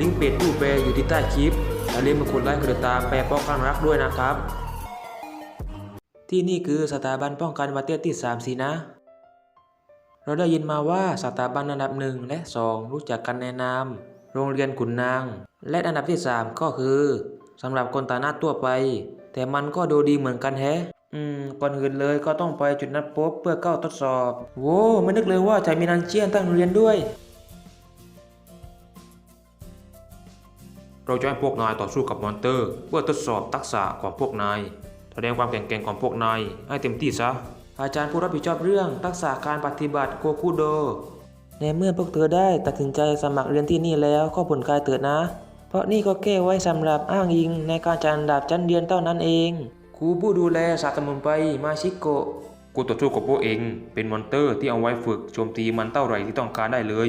ลิงก์เพจผู้แปลอยู่ที่ใต้คลิปอย่าลืมมากดไลค์กดติดตามแปลป้องกันรักด้วยนะครับ ที่นี่คือสถาบันป้องกันประเทศที่ 3 สินะ เราได้ยินมาว่าสถาบันอันดับหนึ่งและสองรู้จักกันในนาม โรงเรียนขุนนาง และอันดับที่สามก็คือสำหรับคนตาหน้าทั่วไป แต่มันก็ดูดีเหมือนกันแฮะอืมก่อนอื่นเลยก็ต้องไปจุดนัดพบเพื่อเข้าทดสอบ โว้ไม่นึกเลยว่าจะมีนันเจียนตั้งโรงเรียนด้วย เราจะให้พวกนายต่อสู้กับมอนเตอร์ เพื่อทดสอบทักษะของพวกนายแสดงความแข็งแกร่งของพวกนายให้เต็มที่ซะ อาจารย์ผู้รับผิดชอบเรื่องทักษะการปฏิบัติโคคุโด ในเมื่อพวกเธอได้ตัดสินใจสมัครเรียนที่นี่แล้วก็ผลกายเถิดนะ เพราะนี่ก็แก้ไว้สำหรับอ้างอิงในการจัดอันดับชั้นเรียนเท่านั้นเอง ครูผู้ดูแลศาสตร์สมุนไพรมาชิโกะกูต่อสู้กับพวกเอง เป็นมอนเตอร์ที่เอาไว้ฝึกโจมตีมันเท่าไหร่ที่ต้องการได้เลย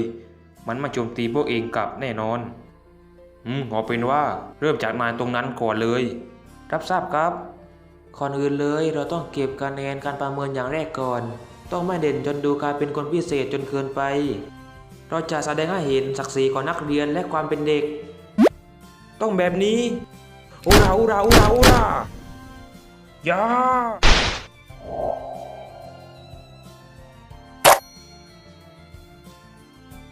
มันมาโจมตีพวกเองกลับแน่นอน อืมเอาเป็นว่าเริ่มจากนาตรงนั้นก่อนเลย รับทราบครับก่อนอื่นเลยเราต้องเก็บคะแนนการประเมินอย่างแรกก่อน ต้องไม่เด่นจนดูกลายเป็นคนพิเศษจนเกินไป เราจะแสดงให้เห็นศักดิ์ศรีของนักเรียนและความเป็นเด็ก ต้องแบบนี้อุราอุราอุราอุราอย่า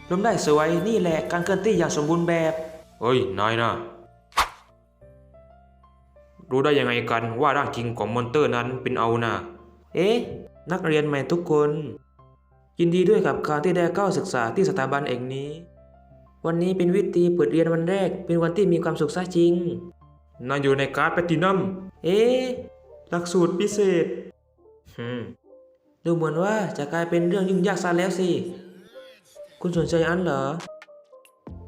ลมได้สวยนี่แหละการเคลื่อนที่อย่างสมบูรณ์แบบ เฮ้ย นายนะรู้ได้ยังไงกันว่าร่างจริงของมอนเตอร์นั้นเป็นเอานะเอ๊ะ นักเรียนใหม่ทุกคน ยินดีด้วยกับการที่ได้เข้าศึกษาที่สถาบันแห่งนี้ วันนี้เป็นวิธีเปิดเรียนวันแรก เป็นวันที่มีความสุขซะจริงนายอยู่ในการ์ดแพลตินัม เอ๊ะ หลักสูตรพิเศษฮึมดูเหมือนว่าจะกลายเป็นเรื่องยุ่งยากซะแล้วสิ คุณสนใจอันเหรอ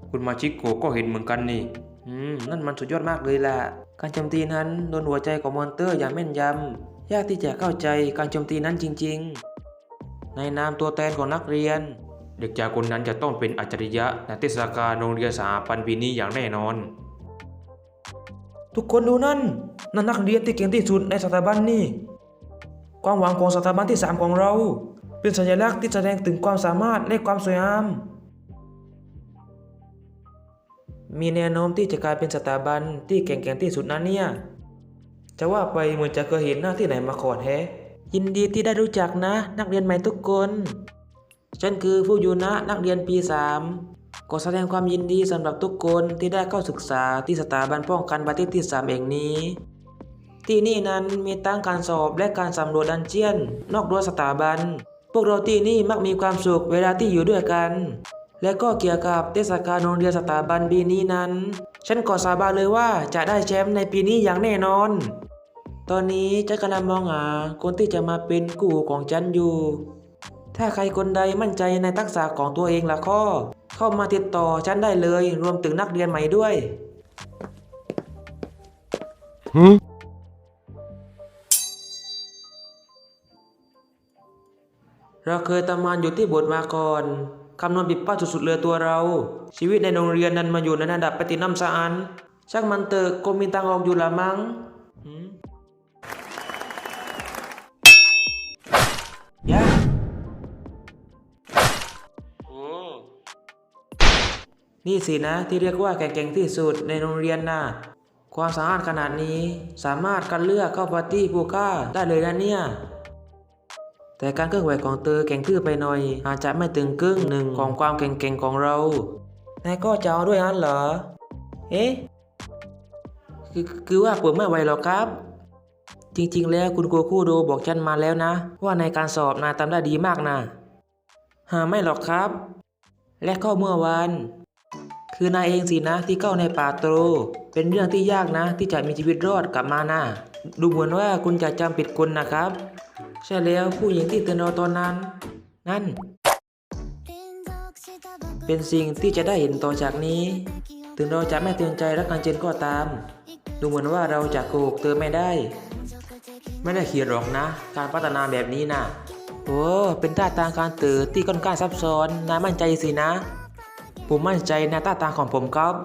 คุณมาชิโกะก็เห็นเหมือนกันนี่ อืม นั่นมันสุดยอดมากเลยล่ะ การโจมตีนั้นโดนหัวใจของมอนเตอร์อย่างแม่นยำ ยากที่จะเข้าใจการโจมตีนั้นจริง ๆ ในนามตัวแทนของนักเรียน เด็กจากคนนั้นจะต้องเป็นอัจฉริยะในเทศกาลโรงเรียนสหพันธ์ปีนี้อย่างแน่นอน ทุกคนดูนั่น นั่นนักเรียนที่เก่งที่สุดในสถาบันนี่ ความหวังของสถาบันที่สามของเรา เป็นสัญลักษณ์ที่แสดงถึงความสามารถและความสวยงาม มีแนวโน้มที่จะกลายเป็นสถาบันที่แข็งแกร่งที่สุดนะเนี่ย จะว่าไปเหมือนจะเคยเห็นหน้าที่ไหนมาก่อนแฮะ ยินดีที่ได้รู้จักนะ นักเรียนใหม่ทุกคน ฉันคือผู้ยูนะนักเรียนปีสามขอแสดงความยินดีสำหรับทุกคนที่ได้เข้าศึกษาที่สถาบันป้องกันประเทศที่สามแห่งนี้ ที่นี่นั้นมีตั้งการสอบและการสำรวจดันเจียน นอกรั้วสถาบัน พวกเราที่นี่มักมีความสุขเวลาที่อยู่ด้วยกัน และก็เกี่ยวกับเทศกาลโรงเรียนสถาบันปีนี้นั้น ฉันขอสาบานเลยว่าจะได้แชมป์ในปีนี้อย่างแน่นอน ตอนนี้ฉันกำลังมองหาคนที่จะมาเป็นกู่ของฉันอยู่ ถ้าใครคนใดมั่นใจในทักษะของตัวเองละข้อเข้ามาติดต่อฉันได้เลยรวมถึงนักเรียนใหม่ด้วยเราเคยทำงานอยู่ที่โบสถ์มาก่อน คำนวณผิดพลาดสุดๆเลยตัวเรา ชีวิตในโรงเรียนนั้นมาอยู่ในระดับปฏินัมสะอันช่างมันเตอะคงมีทางออกอยู่ละมั้งยาโอนี่สินะที่เรียกว่าแก่งๆที่สุดในโรงเรียนน่ะความสามารถขนาดนี้สามารถคัดเลือกเข้าปาร์ตี้ผู้กล้าได้เลยนะเนี่ย แต่การเคลื่อนไหวของเธอแข็งทื่อไปหน่อย อาจจะไม่ถึงครึ่งหนึ่งของความแข็งๆของเรา นายก็จะเอาด้วยอันเหรอ เอ๊ะ คือคือว่าผมไม่ไหวหรอกครับ จริงๆ แล้วคุณโกคูโดบอกฉันมาแล้วนะ ว่าในการสอบนายทำได้ดีมากนะหาไม่หรอกครับ และก็เมื่อวานคือนายเองสินะที่เข้าในป่าโตร เป็นเรื่องที่ยากนะที่จะมีชีวิตรอดกลับมานะดูเหมือนว่าคุณจะจำผิดคนนะครับ ใช่แล้วผู้หญิงที่เตือนเราตอนนั้น นั่น เป็นสิ่งที่จะได้เห็นต่อจากนี้ ถึงเราจะไม่เตือนใจรักกันเจนก็ตาม ดูเหมือนว่าเราจะโกหกเธอไม่ได้ ไม่ได้เขียนหรอกนะ การพัฒนาแบบนี้นะโอ้เป็นท่าทางการตื่นที่ค่อนข้างซับซ้อนนายมั่นใจสินะ ผมมั่นใจในท่าทางของผมครับ